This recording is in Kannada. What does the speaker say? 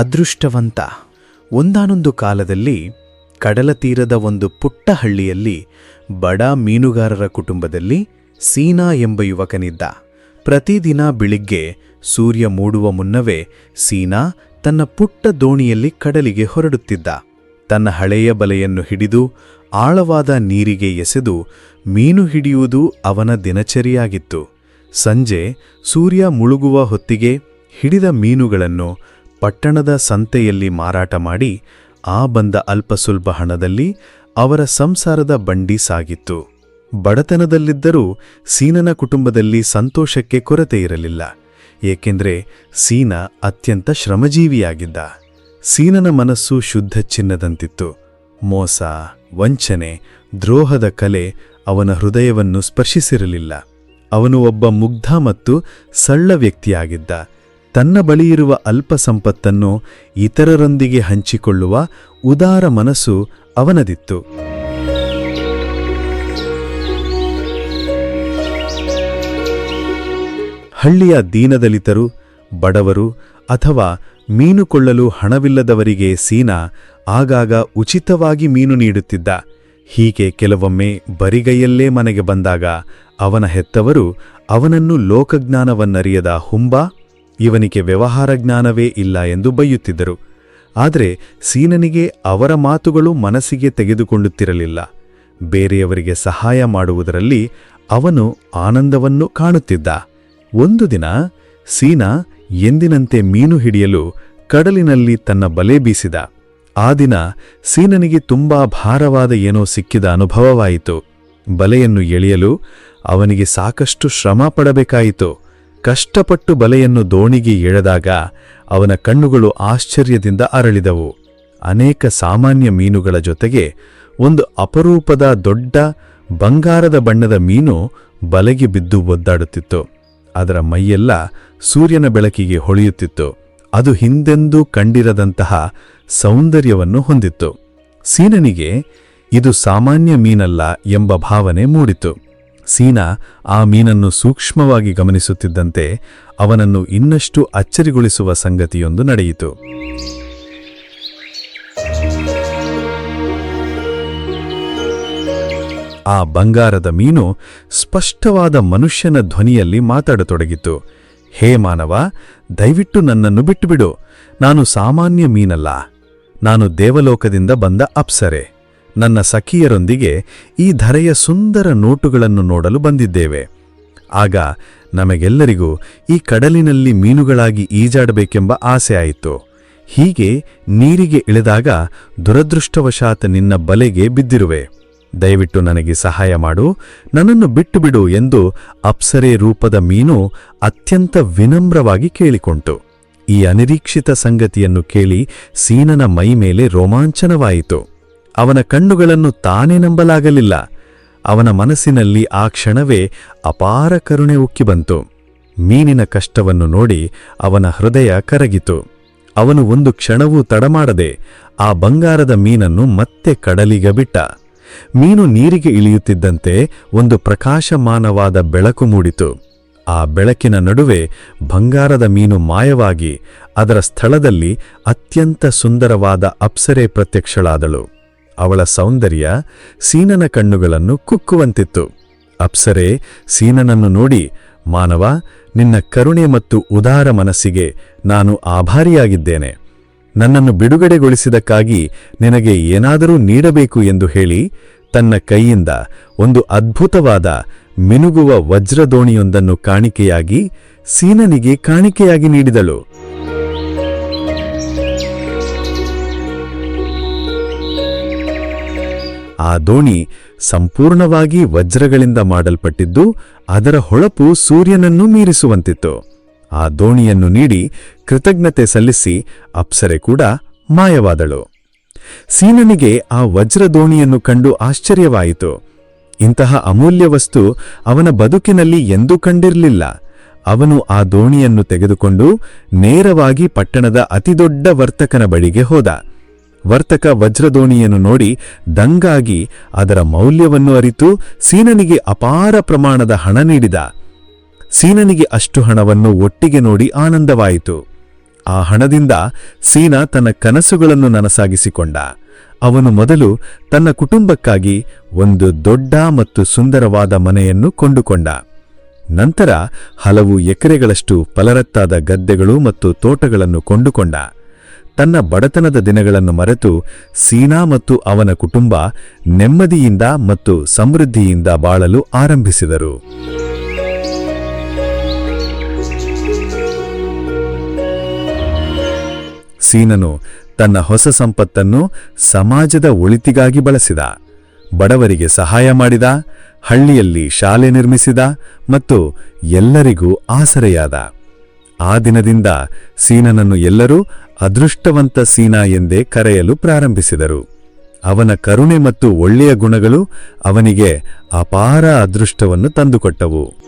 ಅದೃಷ್ಟವಂತ. ಒಂದಾನೊಂದು ಕಾಲದಲ್ಲಿ ಕಡಲ ತೀರದ ಒಂದು ಪುಟ್ಟ ಹಳ್ಳಿಯಲ್ಲಿ ಬಡ ಮೀನುಗಾರರ ಕುಟುಂಬದಲ್ಲಿ ಸೀನಾ ಎಂಬ ಯುವಕನಿದ್ದ. ಪ್ರತಿದಿನ ಬೆಳಿಗ್ಗೆ ಸೂರ್ಯ ಮೂಡುವ ಮುನ್ನವೇ ಸೀನಾ ತನ್ನ ಪುಟ್ಟ ದೋಣಿಯಲ್ಲಿ ಕಡಲಿಗೆ ಹೊರಡುತ್ತಿದ್ದ. ತನ್ನ ಹಳೆಯ ಬಲೆಯನ್ನು ಹಿಡಿದು ಆಳವಾದ ನೀರಿಗೆ ಎಸೆದು ಮೀನು ಹಿಡಿಯುವುದು ಅವನ ದಿನಚರಿಯಾಗಿತ್ತು. ಸಂಜೆ ಸೂರ್ಯ ಮುಳುಗುವ ಹೊತ್ತಿಗೆ ಹಿಡಿದ ಮೀನುಗಳನ್ನು ಪಟ್ಟಣದ ಸಂತೆಯಲ್ಲಿ ಮಾರಾಟ ಮಾಡಿ ಆ ಬಂದ ಅಲ್ಪಸ್ವಲ್ಪ ಹಣದಲ್ಲಿ ಅವರ ಸಂಸಾರದ ಬಂಡಿ ಸಾಗಿತ್ತು. ಬಡತನದಲ್ಲಿದ್ದರೂ ಸೀನನ ಕುಟುಂಬದಲ್ಲಿ ಸಂತೋಷಕ್ಕೆ ಕೊರತೆ ಇರಲಿಲ್ಲ. ಏಕೆಂದರೆ ಸೀನ ಅತ್ಯಂತ ಶ್ರಮಜೀವಿಯಾಗಿದ್ದ. ಸೀನನ ಮನಸ್ಸು ಶುದ್ಧ ಚಿನ್ನದಂತಿತ್ತು. ಮೋಸ, ವಂಚನೆ, ದ್ರೋಹದ ಕಲೆ ಅವನ ಹೃದಯವನ್ನು ಸ್ಪರ್ಶಿಸಿರಲಿಲ್ಲ. ಅವನು ಒಬ್ಬ ಮುಗ್ಧ ಮತ್ತು ಸಳ್ಳ ವ್ಯಕ್ತಿಯಾಗಿದ್ದ. ತನ್ನ ಬಳಿಯಿರುವ ಅಲ್ಪ ಸಂಪತ್ತನ್ನು ಇತರರೊಂದಿಗೆ ಹಂಚಿಕೊಳ್ಳುವ ಉದಾರ ಮನಸ್ಸು ಅವನದಿತ್ತು. ಹಳ್ಳಿಯ ದೀನದಲಿತರು, ಬಡವರು ಅಥವಾ ಮೀನು ಕೊಳ್ಳಲು ಹಣವಿಲ್ಲದವರಿಗೆ ಸೀನಾ ಆಗಾಗ ಉಚಿತವಾಗಿ ಮೀನು ನೀಡುತ್ತಿದ್ದ. ಹೀಗೆ ಕೆಲವೊಮ್ಮೆ ಬರಿಗೈಯಲ್ಲೇ ಮನೆಗೆ ಬಂದಾಗ ಅವನ ಹೆತ್ತವರು ಅವನನ್ನು ಲೋಕಜ್ಞಾನವನ್ನರಿಯದ ಹುಂಬ ಇವನಿಗೆ ವ್ಯವಹಾರ ಜ್ಞಾನವೇ ಇಲ್ಲ ಎಂದು ಬೈಯುತ್ತಿದ್ದರು ಆದರೆ ಸೀನನಿಗೆ ಅವರ ಮಾತುಗಳು ಮನಸ್ಸಿಗೆ ತೆಗೆದುಕೊಳ್ಳುತ್ತಿರಲಿಲ್ಲ. ಬೇರೆಯವರಿಗೆ ಸಹಾಯ ಮಾಡುವುದರಲ್ಲಿ ಅವನು ಆನಂದವನ್ನು ಕಾಣುತ್ತಿದ್ದ. ಒಂದು ದಿನ ಸೀನಾ ಎಂದಿನಂತೆ ಮೀನು ಹಿಡಿಯಲು ಕಡಲಿನಲ್ಲಿ ತನ್ನ ಬಲೆ ಬೀಸಿದ. ಆ ದಿನ ಸೀನನಿಗೆ ತುಂಬಾ ಭಾರವಾದ ಏನೋ ಸಿಕ್ಕಿದ ಅನುಭವವಾಯಿತು. ಬಲೆಯನ್ನು ಎಳೆಯಲು ಅವನಿಗೆ ಸಾಕಷ್ಟು ಶ್ರಮ ಪಡಬೇಕಾಯಿತು. ಕಷ್ಟಪಟ್ಟು ಬಲೆಯನ್ನು ದೋಣಿಗೆ ಎಳೆದಾಗ ಅವನ ಕಣ್ಣುಗಳು ಆಶ್ಚರ್ಯದಿಂದ ಅರಳಿದವು. ಅನೇಕ ಸಾಮಾನ್ಯ ಮೀನುಗಳ ಜೊತೆಗೆ ಒಂದು ಅಪರೂಪದ ದೊಡ್ಡ ಬಂಗಾರದ ಬಣ್ಣದ ಮೀನು ಬಲೆಗೆ ಬಿದ್ದು ಒದ್ದಾಡುತ್ತಿತ್ತು. ಅದರ ಮೈಯೆಲ್ಲ ಸೂರ್ಯನ ಬೆಳಕಿಗೆ ಹೊಳೆಯುತ್ತಿತ್ತು. ಅದು ಹಿಂದೆಂದೂ ಕಂಡಿರದಂತಹ ಸೌಂದರ್ಯವನ್ನು ಹೊಂದಿತ್ತು. ಸೀನನಿಗೆ ಇದು ಸಾಮಾನ್ಯ ಮೀನಲ್ಲ ಎಂಬ ಭಾವನೆ ಮೂಡಿತು. ಸೀನಾ ಆ ಮೀನನ್ನು ಸೂಕ್ಷ್ಮವಾಗಿ ಗಮನಿಸುತ್ತಿದ್ದಂತೆ ಅವನನ್ನು ಇನ್ನಷ್ಟು ಅಚ್ಚರಿಗೊಳಿಸುವ ಸಂಗತಿಯೊಂದು ನಡೆಯಿತು. ಆ ಬಂಗಾರದ ಮೀನು ಸ್ಪಷ್ಟವಾದ ಮನುಷ್ಯನ ಧ್ವನಿಯಲ್ಲಿ ಮಾತಾಡತೊಡಗಿತು. ಹೇ ಮಾನವ, ದಯವಿಟ್ಟು ನನ್ನನ್ನು ಬಿಟ್ಟುಬಿಡು. ನಾನು ಸಾಮಾನ್ಯ ಮೀನಲ್ಲ. ನಾನು ದೇವಲೋಕದಿಂದ ಬಂದ ಅಪ್ಸರೆ. ನನ್ನ ಸಖಿಯರೊಂದಿಗೆ ಈ ಧರೆಯ ಸುಂದರ ನೋಟುಗಳನ್ನು ನೋಡಲು ಬಂದಿದ್ದೇವೆ. ಆಗ ನಮಗೆಲ್ಲರಿಗೂ ಈ ಕಡಲಿನಲ್ಲಿ ಮೀನುಗಳಾಗಿ ಈಜಾಡಬೇಕೆಂಬ ಆಸೆ ಆಯಿತು. ಹೀಗೆ ನೀರಿಗೆ ಇಳಿದಾಗ ದುರದೃಷ್ಟವಶಾತ್ ನಿನ್ನ ಬಲೆಗೆ ಬಿದ್ದಿರುವೆ. ದಯವಿಟ್ಟು ನನಗೆ ಸಹಾಯ ಮಾಡು. ನನ್ನನ್ನು ಬಿಟ್ಟುಬಿಡು ಎಂದು ಅಪ್ಸರೆ ರೂಪದ ಮೀನು ಅತ್ಯಂತ ವಿನಮ್ರವಾಗಿ ಕೇಳಿಕೊಂಟು. ಈ ಅನಿರೀಕ್ಷಿತ ಸಂಗತಿಯನ್ನು ಕೇಳಿ ಸೀನನ ಮೈ ಮೇಲೆ ರೋಮಾಂಚನವಾಯಿತು. ಅವನ ಕಣ್ಣುಗಳನ್ನು ತಾನೇ ನಂಬಲಾಗಲಿಲ್ಲ. ಅವನ ಮನಸ್ಸಿನಲ್ಲಿ ಆ ಕ್ಷಣವೇ ಅಪಾರ ಕರುಣೆ ಉಕ್ಕಿ ಬಂತು. ಮೀನಿನ ಕಷ್ಟವನ್ನು ನೋಡಿ ಅವನ ಹೃದಯ ಕರಗಿತು. ಅವನು ಒಂದು ಕ್ಷಣವೂ ತಡಮಾಡದೆ ಆ ಬಂಗಾರದ ಮೀನನ್ನು ಮತ್ತೆ ಕಡಲಿಗೆ ಬಿಟ್ಟ. ಮೀನು ನೀರಿಗೆ ಇಳಿಯುತ್ತಿದ್ದಂತೆ ಒಂದು ಪ್ರಕಾಶಮಾನವಾದ ಬೆಳಕು ಮೂಡಿತು. ಆ ಬೆಳಕಿನ ನಡುವೆ ಬಂಗಾರದ ಮೀನು ಮಾಯವಾಗಿ ಅದರ ಸ್ಥಳದಲ್ಲಿ ಅತ್ಯಂತ ಸುಂದರವಾದ ಅಪ್ಸರೆ ಪ್ರತ್ಯಕ್ಷಳಾದಳು. ಅವಳ ಸೌಂದರ್ಯ ಸೀನನ ಕಣ್ಣುಗಳನ್ನು ಕುಕ್ಕುವಂತಿತ್ತು. ಅಪ್ಸರೆ, ಸೀನನನ್ನು ನೋಡಿ, ಮಾನವ, ನಿನ್ನ ಕರುಣೆ ಮತ್ತು ಉದಾರ ಮನಸ್ಸಿಗೆ ನಾನು ಆಭಾರಿಯಾಗಿದ್ದೇನೆ. ನನ್ನನ್ನು ಬಿಡುಗಡೆಗೊಳಿಸಿದಕ್ಕಾಗಿ ನಿನಗೆ ಏನಾದರೂ ನೀಡಬೇಕು ಎಂದು ಹೇಳಿ, ತನ್ನ ಕೈಯಿಂದ ಒಂದು ಅದ್ಭುತವಾದ ಮಿನುಗುವ ವಜ್ರದೋಣಿಯೊಂದನ್ನು ಕಾಣಿಕೆಯಾಗಿ ಸೀನನಿಗೆ ಕಾಣಿಕೆಯಾಗಿ ನೀಡಿದಳು. ಆ ದೋಣಿ ಸಂಪೂರ್ಣವಾಗಿ ವಜ್ರಗಳಿಂದ ಮಾಡಲ್ಪಟ್ಟಿದ್ದು, ಅದರ ಹೊಳಪು ಸೂರ್ಯನನ್ನು ಮೀರಿಸುವಂತಿತ್ತು. ಆ ದೋಣಿಯನ್ನು ನೀಡಿ ಕೃತಜ್ಞತೆ ಸಲ್ಲಿಸಿ ಅಪ್ಸರೆ ಕೂಡ ಮಾಯವಾದಳು. ಸೀನನಿಗೆ ಆ ವಜ್ರ ದೋಣಿಯನ್ನು ಕಂಡು ಆಶ್ಚರ್ಯವಾಯಿತು. ಇಂತಹ ಅಮೂಲ್ಯ ವಸ್ತು ಅವನ ಬದುಕಿನಲ್ಲಿ ಎಂದೂ ಕಂಡಿರಲಿಲ್ಲ. ಅವನು ಆ ದೋಣಿಯನ್ನು ತೆಗೆದುಕೊಂಡು ನೇರವಾಗಿ ಪಟ್ಟಣದ ಅತಿದೊಡ್ಡ ವರ್ತಕನ ಬಳಿಗೆ ಹೋದ. ವರ್ತಕ ವಜ್ರದೋಣಿಯನ್ನು ನೋಡಿ ದಂಗಾಗಿ ಅದರ ಮೌಲ್ಯವನ್ನು ಅರಿತು ಸೀನನಿಗೆ ಅಪಾರ ಪ್ರಮಾಣದ ಹಣ ನೀಡಿದ. ಸೀನನಿಗೆ ಅಷ್ಟು ಹಣವನ್ನು ಒಟ್ಟಿಗೆ ನೋಡಿ ಆನಂದವಾಯಿತು. ಆ ಹಣದಿಂದ ಸೀನ ತನ್ನ ಕನಸುಗಳನ್ನು ನನಸಾಗಿಸಿಕೊಂಡ. ಅವನು ಮೊದಲು ತನ್ನ ಕುಟುಂಬಕ್ಕಾಗಿ ಒಂದು ದೊಡ್ಡ ಮತ್ತು ಸುಂದರವಾದ ಮನೆಯನ್ನು ಕೊಂಡುಕೊಂಡ. ನಂತರ ಹಲವು ಎಕರೆಗಳಷ್ಟು ಫಲರತ್ತಾದ ಗದ್ದೆಗಳು ಮತ್ತು ತೋಟಗಳನ್ನು ಕೊಂಡುಕೊಂಡ. ತನ್ನ ಬಡತನದ ದಿನಗಳನ್ನು ಮರೆತು ಸೀನಾ ಮತ್ತು ಅವನ ಕುಟುಂಬ ನೆಮ್ಮದಿಯಿಂದ ಮತ್ತು ಸಮೃದ್ಧಿಯಿಂದ ಬಾಳಲು ಆರಂಭಿಸಿದರು. ಸೀನನು ತನ್ನ ಹೊಸ ಸಂಪತ್ತನ್ನು ಸಮಾಜದ ಒಳಿತಿಗಾಗಿ ಬಳಸಿದ, ಬಡವರಿಗೆ ಸಹಾಯ ಮಾಡಿದ, ಹಳ್ಳಿಯಲ್ಲಿ ಶಾಲೆ ನಿರ್ಮಿಸಿದ ಮತ್ತು ಎಲ್ಲರಿಗೂ ಆಸರೆಯಾದ. ಆ ದಿನದಿಂದ ಸೀನನನ್ನು ಎಲ್ಲರೂ ಅದೃಷ್ಟವಂತ ಸೀನಾ ಎಂದೇ ಕರೆಯಲು ಪ್ರಾರಂಭಿಸಿದರು. ಅವನ ಕರುಣೆ ಮತ್ತು ಒಳ್ಳೆಯ ಗುಣಗಳು ಅವನಿಗೆ ಅಪಾರ ಅದೃಷ್ಟವನ್ನು ತಂದುಕೊಟ್ಟವು.